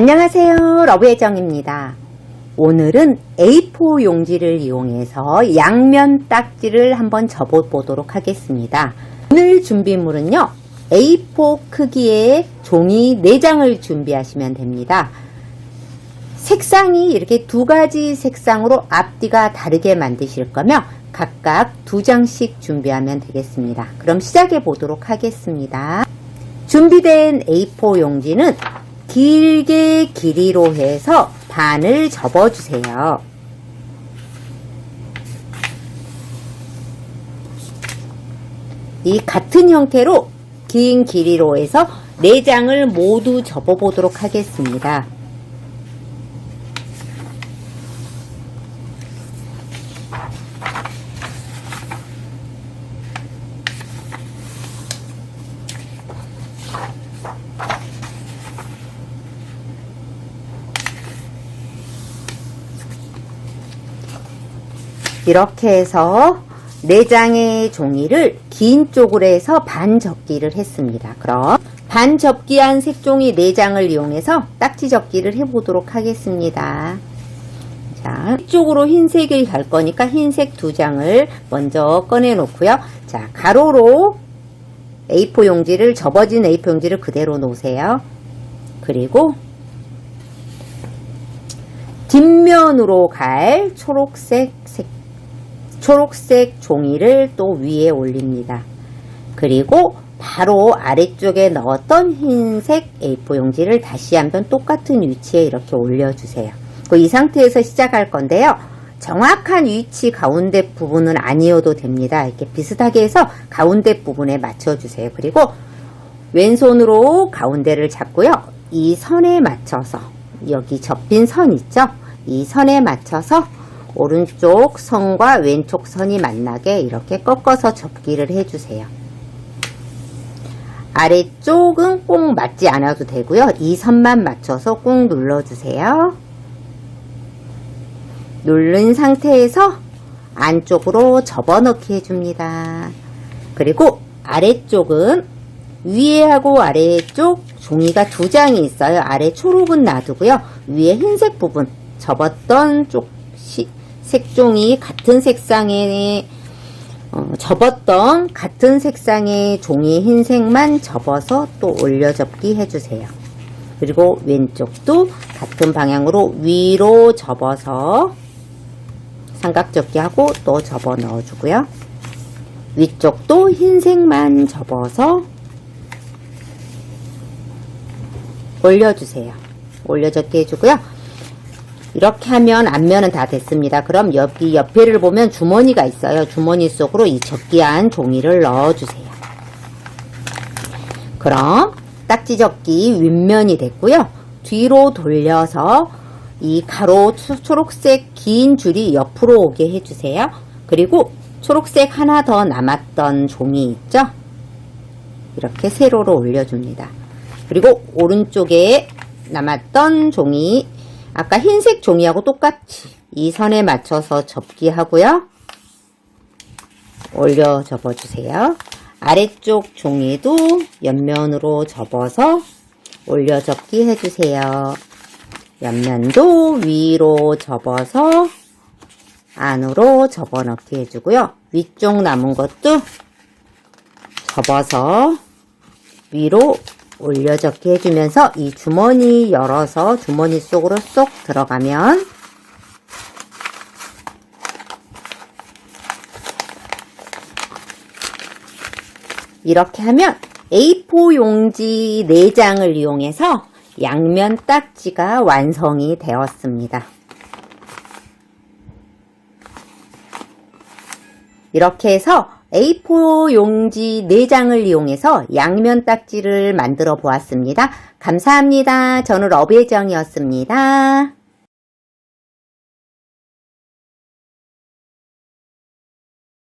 안녕하세요. 러브혜정입니다. 오늘은 A4 용지를 이용해서 양면 딱지를 한번 접어 보도록 하겠습니다. 오늘 준비물은요. A4 크기의 종이 4장을 준비하시면 됩니다. 색상이 이렇게 두 가지 색상으로 앞뒤가 다르게 만드실 거면 각각 두 장씩 준비하면 되겠습니다. 그럼 시작해 보도록 하겠습니다. 준비된 A4 용지는 길게 길이로 해서 반을 접어주세요. 이 같은 형태로 긴 길이로 해서 4장을 모두 접어보도록 하겠습니다. 이렇게 해서 4장의 종이를 긴 쪽으로 해서 반 접기를 했습니다. 그럼 반 접기한 색종이 4장을 이용해서 딱지 접기를 해보도록 하겠습니다. 자, 이쪽으로 흰색을 갈 거니까 흰색 두 장을 먼저 꺼내 놓고요. 자, 가로로 A4 용지를 접어진 A4 용지를 그대로 놓으세요. 그리고 뒷면으로 갈 초록색 색 초록색 종이를 또 위에 올립니다. 그리고 바로 아래쪽에 넣었던 흰색 A4 용지를 다시 한번 똑같은 위치에 이렇게 올려주세요. 이 상태에서 시작할 건데요. 정확한 위치 가운데 부분은 아니어도 됩니다. 이렇게 비슷하게 해서 가운데 부분에 맞춰주세요. 그리고 왼손으로 가운데를 잡고요. 이 선에 맞춰서 여기 접힌 선 있죠? 이 선에 맞춰서 오른쪽 선과 왼쪽 선이 만나게 이렇게 꺾어서 접기를 해주세요. 아래쪽은 꼭 맞지 않아도 되고요. 이 선만 맞춰서 꾹 눌러주세요. 누른 상태에서 안쪽으로 접어넣기 해줍니다. 그리고 아래쪽은 위에하고 아래쪽 종이가 두 장이 있어요. 아래 초록은 놔두고요. 위에 흰색 부분 접었던 쪽 시, 색종이 같은 색상의 어, 접었던 같은 색상의 종이 흰색만 접어서 또 올려 접기 해주세요. 그리고 왼쪽도 같은 방향으로 위로 접어서 삼각접기 하고 또 접어 넣어주고요. 위쪽도 흰색만 접어서 올려주세요. 올려접기 해주고요. 이렇게 하면 앞면은 다 됐습니다. 그럼 여기 옆에를 보면 주머니가 있어요. 주머니 속으로 이 접기한 종이를 넣어주세요. 그럼 딱지 접기 윗면이 됐고요. 뒤로 돌려서 이 가로 초록색 긴 줄이 옆으로 오게 해주세요. 그리고 초록색 하나 더 남았던 종이 있죠? 이렇게 세로로 올려줍니다. 그리고 오른쪽에 남았던 종이 아까 흰색 종이하고 똑같이 이 선에 맞춰서 접기하고요. 올려 접어주세요. 아래쪽 종이도 옆면으로 접어서 올려 접기 해주세요. 옆면도 위로 접어서 안으로 접어넣기 해주고요. 위쪽 남은 것도 접어서 위로 올려 접기 해주면서 이 주머니 열어서 주머니 속으로 쏙 들어가면 이렇게 하면 A4 용지 4장을 이용해서 양면 딱지가 완성이 되었습니다. 이렇게 해서 A4 용지 4장을 이용해서 양면 딱지를 만들어 보았습니다. 감사합니다. 저는 러브혜정이었습니다.